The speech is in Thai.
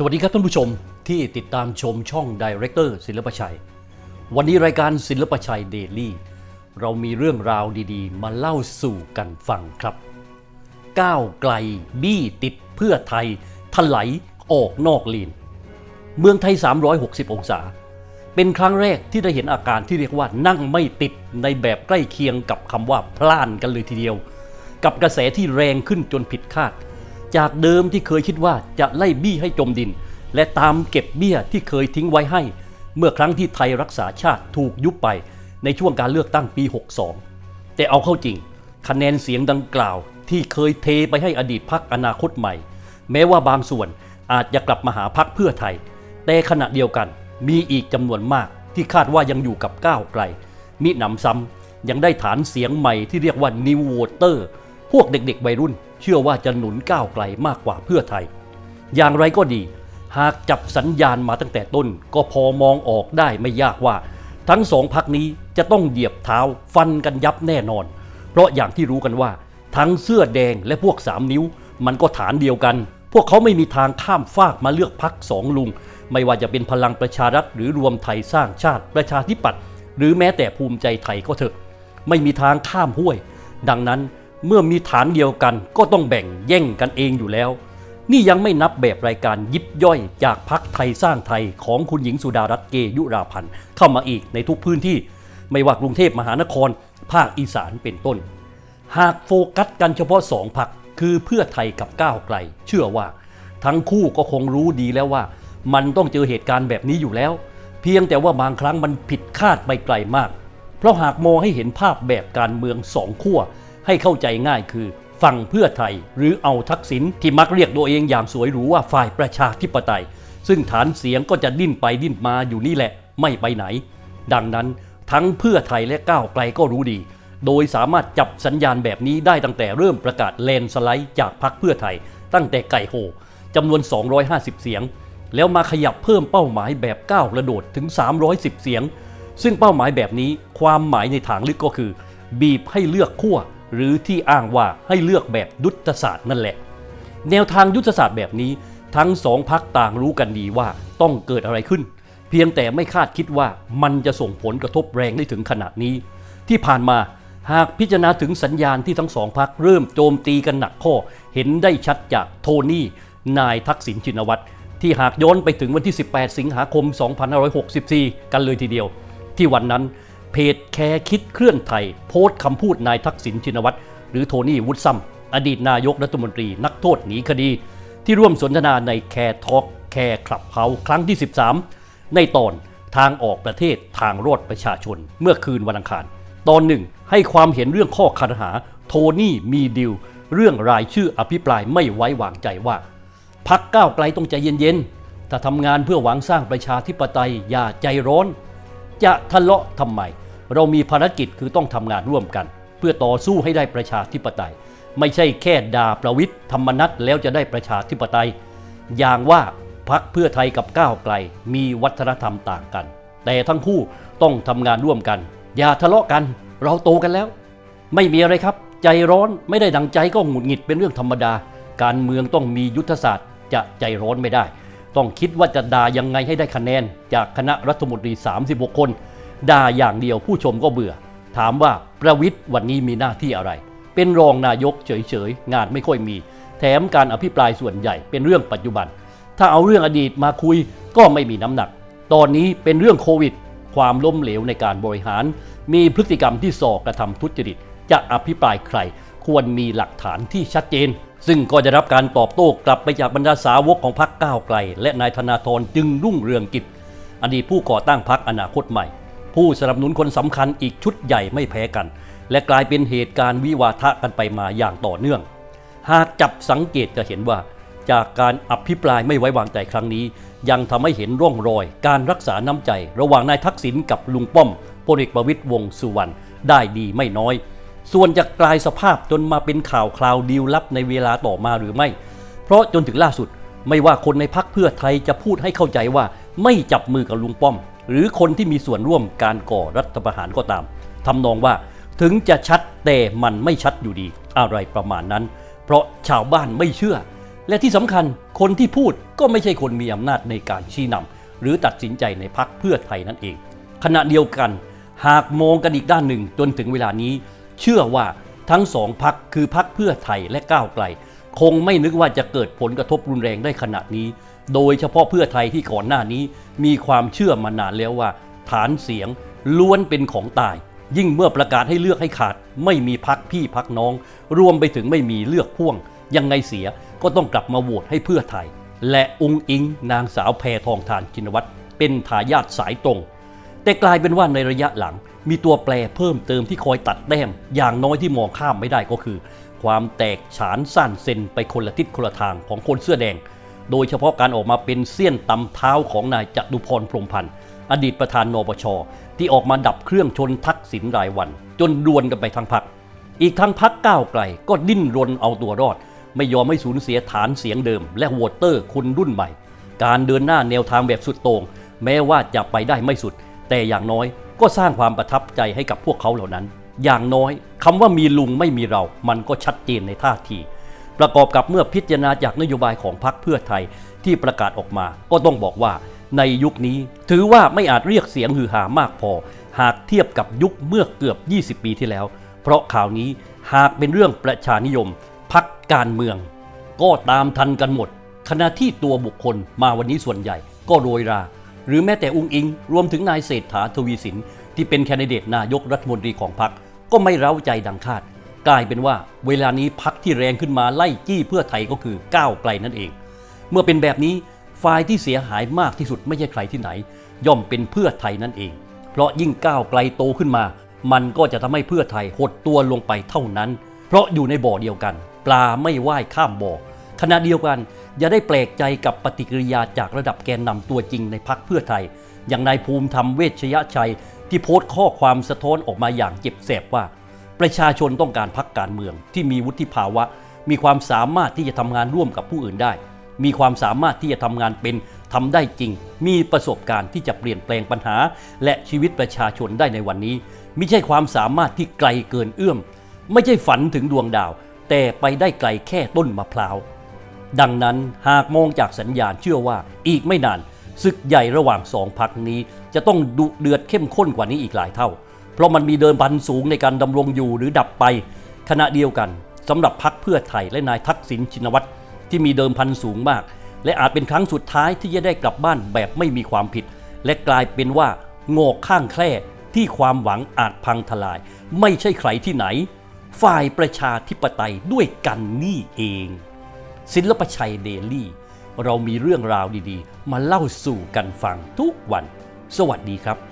สวัสดีครับท่านผู้ชมที่ติดตามชมช่อง Director ศิลปชัย วันนี้รายการศิลปชัยเดลี่เรามีเรื่องราวดีๆ มาเล่าสู่กันฟังครับ ก้าวไกลบี้ติดเพื่อไทยถลายออกนอกลีน เมืองไทย 360 องศา เป็นครั้งแรกที่ได้เห็นอาการที่เรียกว่านั่งไม่ติดในแบบใกล้เคียงกับคำว่าพล่านกันเลยทีเดียว กับกระแสที่แรงขึ้นจนผิดคาด จากเดิมที่เคยคิดว่าจะไล่บี้ให้จมดิน และตามเก็บเบี้ยที่เคยทิ้งไว้ให้ เมื่อครั้งที่ไทยรักษาชาติถูกยุบไปในช่วงการเลือกตั้งปี 62 แต่เอาเข้าจริง คะแนนเสียงดังกล่าว ที่เคยเทไปให้อดีตพักอนาคตใหม่ แม้ว่าบางส่วนอาจจะกลับมาหาพักเพื่อไทย แต่ขณะเดียวกันมีอีกจำนวนมากที่คาดว่ายังอยู่กับก้าวไกลมิหนำซ้ำยังได้ฐานเสียงใหม่ที่เรียกว่า New Voter พวกเด็กๆวัยรุ่นเชื่อว่าจะหนุนก้าวไกลมากกว่าเพื่อไทย อย่างไรก็ดี หากจับสัญญาณมาตั้งแต่ต้น ก็พอมองออกได้ไม่ยากว่า ทั้งสองพักนี้จะต้องเหยียบเท้าฟันกันยับแน่นอน เพราะอย่างที่รู้กันว่า ทั้งเสื้อแดงและพวกสามนิ้ว มันก็ฐานเดียวกัน พวกเขาไม่มีทางข้ามฟากมาเลือกพักสองลุง ไม่ว่าจะเป็นพลังประชารัฐหรือรวมไทยสร้างชาติประชาธิปัตย์หรือแม้แต่ภูมิใจไทยก็เถอะ ไม่มีทางข้ามห้วย ดังนั้น เมื่อมีฐานเดียวกันก็ต้องแบ่งแย่งกันเองอยู่แล้ว นี่ยังไม่นับแบบรายการยิบย่อยจากพักไทยสร้างไทยของคุณหญิงสุดารัตน์เกยุราพันธ์เข้ามาอีกในทุกพื้นที่ ไม่ว่ากรุงเทพมหานคร ภาคอีสานเป็นต้น หากโฟกัสกันเฉพาะสองพักคือเพื่อไทยกับก้าวไกล เชื่อว่า ทั้งคู่ก็คงรู้ดีแล้วว่า มันต้องเจอเหตุการณ์แบบนี้อยู่แล้ว เพียงแต่ว่าบางครั้งมันผิดคาดไปไกลมาก เพราะหากมองให้เห็นภาพแบบการเมืองสองขั้ว ให้เข้าใจง่ายคือฝั่งเพื่อไทย หรือเอาทักษิณที่มักเรียกตัวเองอย่างสวยหรูว่าฝ่ายประชาธิปไตย ซึ่งฐานเสียงก็จะดิ้นไปดิ้นมาอยู่นี่แหละไม่ไปไหน ดังนั้นทั้งเพื่อไทยและก้าวไกลก็รู้ดี โดยสามารถจับสัญญาณแบบนี้ได้ตั้งแต่เริ่มประกาศแลนสไลด์จากพรรคเพื่อไทย ตั้งแต่ไก่โหจำนวน 250 เสียง แล้วมาขยับเพิ่มเป้าหมายแบบก้าวกระโดดถึง 310 เสียง ซึ่งเป้าหมายแบบนี้ความหมายในทางลึกก็คือ บีบให้เลือกขั้ว หรือที่อ้างว่าให้เลือกแบบยุทธศาสตร์นั่นแหละ แนวทางยุทธศาสตร์แบบนี้ทั้งสองพักต่างรู้กันดีว่าต้องเกิดอะไรขึ้น เพียงแต่ไม่คาดคิดว่ามันจะส่งผลกระทบแรงได้ถึงขนาดนี้ ที่ผ่านมาหากพิจารณาถึงสัญญาณที่ทั้งสองพักเริ่มโจมตีกันหนักข้อ เห็นได้ชัดจากโทนี่ นายทักษิณชินวัตรที่หากย้อนไปถึงวันที่ 18 สิงหาคม 2564 กันเลยทีเดียว ที่วันนั้น เพจแคร์คิดเคลื่อนไทย โพสต์คำพูดนายทักษิณชินวัตร หรือโทนี่วุฒิซัมอดีตนายกรัฐมนตรีนักโทษหนีคดี ที่ร่วมสนทนาในแคร์ทอ k แคร์คลับเฮาครั้งที่ 13 ในตอนทางออกประเทศทางรอดประชาชน เมื่อคืนวันอังคาร ตอนหนึ่งให้ความเห็นเรื่องข้อคารหา โทนี่มีดิวเรื่องรายชื่ออภิปรายไม่ไว้วางใจว่าพักก้าวไกลต้องใจเย็นๆถ้าทำงานเพื่อหวังสร้างประชาธิปไตยอย่าใจร้อน จะทะเลาะทำไม เรามีภารกิจคือต้องทำงานร่วมกัน เพื่อต่อสู้ให้ได้ประชาธิปไตย ไม่ใช่แค่ด่าประวิทย์ธรรมนัตแล้วจะได้ประชาธิปไตย อย่างว่าพักเพื่อไทยกับก้าวไกล มีวัฒนธรรมต่างกัน แต่ทั้งคู่ต้องทำงานร่วมกัน อย่าทะเลาะกัน เราโตกันแล้ว ไม่มีอะไรครับ ใจร้อนไม่ได้ดังใจก็หงุดหงิดเป็นเรื่องธรรมดา การเมืองต้องมียุทธศาสตร์จะใจร้อนไม่ได้ ต้องคิดว่าจะด่ายังไงให้ได้คะแนน จากคณะรัฐมนตรี 36 คนด่าอย่างเดียวผู้ชมก็เบื่อ ถามว่าประวิทย์วันนี้มีหน้าที่อะไร เป็นรองนายกเฉยๆ งานไม่ค่อยมี แถมการอภิปรายส่วนใหญ่เป็นเรื่องปัจจุบัน ถ้าเอาเรื่องอดีตมาคุยก็ไม่มีน้ำหนัก ตอนนี้เป็นเรื่องโควิด ความล้มเหลวในการบริหาร มีพฤติกรรมที่ส่อกระทำทุจริต จะอภิปรายใคร ควรมีหลักฐานที่ชัดเจน ซึ่งก็จะรับการตอบโต้กลับไปจากบรรดาสาวกของพรรคก้าวไกล และนายธนาธรจึงรุ่งเรืองกิจ อดีตผู้ก่อตั้งพรรคอนาคตใหม่ ผู้สนับสนุนคนสำคัญอีกชุดใหญ่ไม่แพ้กัน และกลายเป็นเหตุการณ์วิวาทะกันไปมาอย่างต่อเนื่อง หากจับสังเกตจะเห็นว่า จากการอภิปรายไม่ไว้วางใจครั้งนี้ ยังทำให้เห็นร่องรอย การรักษาน้ำใจ ระหว่างนายทักษิณกับลุงป้อมพลเอกประวิตยวงสุวรรณได้ดีไม่น้อย ส่วนจะกลายสภาพจนมาเป็นข่าวคราวดีลลับในเวลาต่อมาหรือไม่ เพราะจนถึงล่าสุดไม่ว่าคนในพักเพื่อไทยจะพูดให้เข้าใจว่าไม่จับมือกับลุงป้อม หรือคนที่มีส่วนร่วมการก่อรัฐประหารก็ตามทำนองว่าถึงจะชัดแต่มันไม่ชัดอยู่ดีอะไรประมาณนั้น เพราะชาวบ้านไม่เชื่อ และที่สำคัญคนที่พูดก็ไม่ใช่คนมีอำนาจในการชี้นำหรือตัดสินใจในพักเพื่อไทยนั่นเอง ขณะเดียวกัน หากมองกันอีกด้านหนึ่งจนถึงเวลานี้ เชื่อว่าทั้งสองพักคือพักเพื่อไทยและก้าวไกล คงไม่นึกว่าจะเกิดผลกระทบรุนแรงได้ขนาดนี้ โดยเฉพาะเพื่อไทยที่ก่อนหน้านี้ มีความเชื่อมานานแล้วว่า ฐานเสียงล้วนเป็นของตาย ยิ่งเมื่อประกาศให้เลือกให้ขาด ไม่มีพักพี่พักน้อง รวมไปถึงไม่มีเลือกพ่วง ยังไงเสียก็ต้องกลับมาโหวตให้เพื่อไทย และองค์อิง นางสาวแพทองทานชินวัตรเป็นทายาทสายตรง แต่กลายเป็นว่าในระยะหลัง มีตัวแปรเพิ่มเติมที่คอยตัดแต้ม อย่างน้อยที่มองข้ามไม่ได้ก็คือ ความแตกฉานสั้นเซนไปคนละทิศคนละทางของคนเสื้อแดง โดยเฉพาะการออกมาเป็นเสี้ยนตำเท้าของนายจตุพรพรมพันธ์อดีตประธานนปช ที่ออกมาดับเครื่องชนทักษิณรายวัน จนดวนกันไปทั้งพัก อีกทั้งพักก้าวไกลก็ดิ้นรนเอาตัวรอด ไม่ยอมให้สูญเสียฐานเสียงเดิม และวตเตอร์คนรุ่นใหม่ การเดินหน้าแนวทางแบบสุดโต่งแม้ว่าจะไปได้ไม่สุด แต่อย่างน้อย ก็สร้างความประทับใจให้กับพวกเขาเหล่านั้น อย่างน้อยคำว่ามีลุงไม่มีเรา มันก็ชัดเจนในท่าที ประกอบกับเมื่อพิจารณาจากนโยบายของพรรคเพื่อไทยที่ประกาศออกมา ก็ต้องบอกว่า ในยุคนี้ถือว่าไม่อาจเรียกเสียงฮือฮามากพอ หากเทียบกับยุคเมื่อเกือบ 20 ปีที่แล้ว เพราะข่าวนี้หากเป็นเรื่องประชานิยมพักการเมือง ก็ตามทันกันหมดขณะที่ตัวบุคคลมาวันนี้ส่วนใหญ่ก็โรยรา หรือแม้แต่อุ้งอิง รวมถึงนายเศรษฐาทวีสิน ที่เป็นแคนดิเดตนายกรัฐมนตรีของพรรคก็ไม่เร้าใจดังคาด กลายเป็นว่าเวลานี้พักที่แรงขึ้นมาไล่จี้เพื่อไทยก็คือก้าวไกลนั่นเอง เมื่อเป็นแบบนี้ฝ่ายที่เสียหายมากที่สุดไม่ใช่ใครที่ไหน ย่อมเป็นเพื่อไทยนั่นเอง เพราะยิ่งก้าวไกลโตขึ้นมา มันก็จะทำให้เพื่อไทยหดตัวลงไปเท่านั้น เพราะอยู่ในบ่อเดียวกัน ปลาไม่ว่ายข้ามบ่อ ขณะเดียวกันอย่าได้แปลกใจกับปฏิกิริยาจากระดับแกนนำตัวจริงในพักเพื่อไทย อย่างนายภูมิธรรมเวชยชัย ที่โพสต์ข้อความสะท้อนออกมาอย่างเจ็บแสบว่า ประชาชนต้องการพักการเมือง ที่มีวุฒิภาวะ มีความสามารถที่จะทำงานร่วมกับผู้อื่นได้ มีความสามารถที่จะทำงานเป็นทำได้จริง มีประสบการณ์ที่จะเปลี่ยนแปลงปัญหา และชีวิตประชาชนได้ในวันนี้ไม่ใช่ความสามารถที่ไกลเกินเอื้อม ไม่ใช่ฝันถึงดวงดาว แต่ไปได้ไกลแค่ต้นมะพร้าว ดังนั้นหากมองจากสัญญาณเชื่อว่าอีกไม่นานศึกใหญ่ระหว่างสองพักนี้จะต้องดุเดือดเข้มข้นกว่านี้อีกหลายเท่า เพราะมันมีเดินพันสูงในการดำรงอยู่หรือดับไป ขณะเดียวกันสำหรับพักเพื่อไทยและนายทักษิณชินวัตรที่มีเดิมพันสูงมาก และอาจเป็นครั้งสุดท้ายที่จะได้กลับบ้านแบบไม่มีความผิด และกลายเป็นว่างอกข้างแคร่ที่ความหวังอาจพังทลาย ไม่ใช่ใครที่ไหน ฝ่ายประชาธิปไตยด้วยกันนี่เอง ศิลปชัยเดลี่ เรามีเรื่องราวดีๆ มาเล่าสู่กันฟังทุกวัน สวัสดีครับ